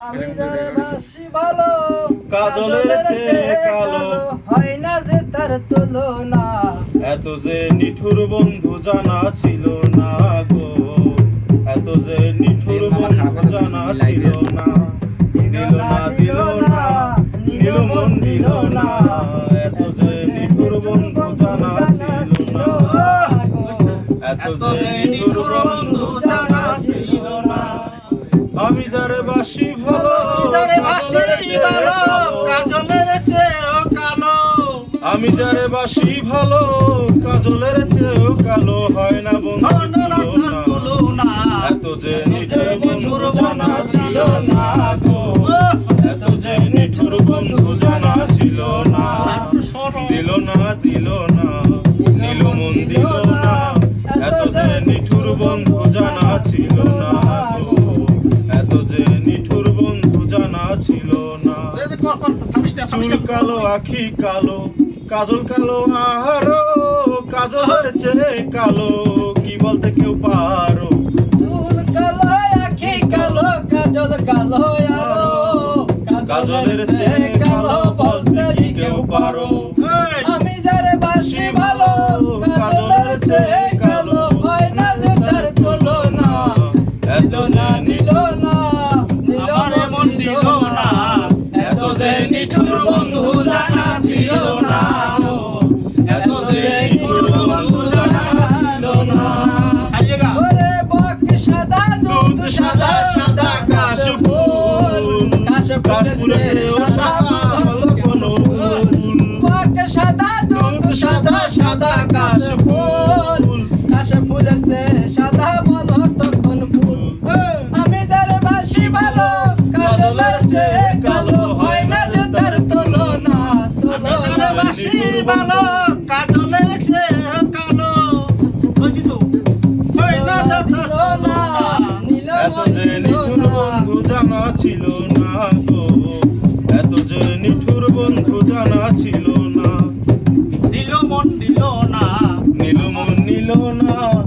আমি যারে বাসি ভালো কাজলের চেয়ে কালো। হয় না যে তার তুলনা। এত যে নিঠুর বন্ধু জানা ছিল না গো এত যে নিঠুর বন্ধু জানা ছিল না। দিল না দিল না নীল মন দিল না। এত যে নিঠুর বন্ধু জানা ছিল না এত যে নিঠুর বন্ধু জানা ছিল না। আমি আমি যারে বাসি ভালো কাজলের চেয়েও কালো হয় না বন্ধু এত যে নিঠুর বন্ধুর জানা ছিল না গো। এত যে নিঠুর বন্ধু জানা ছিল না। দিল না দিল না নীল মন দিল না। এত যে নিঠুর বন্ধু জানা ছিল না এত যে নিঠুর বন্ধু জানা ছিল না। চুল কালো আখি কালো কাজল কালো আরও কাজল চেয়ে কালো কি বলতে কেউ পারো? চুল কালো আখি কালো কাজল কালো আরও। কাজলের চেয়ে কালো বলতে কেউ পারো? আমি যারে বাসি ভালো সাদা ফুল। দুধ দুধ সাদা সাদা কাশ ফুল কাশে ফুলের সে সাদা বলো তখন ফুল। আমি যারে বাসি ভালো কাজলের চেয়ে কালো হয় না যে তার তুলনা। তুলনা বাসি ভালো কাজলের চেয়েও না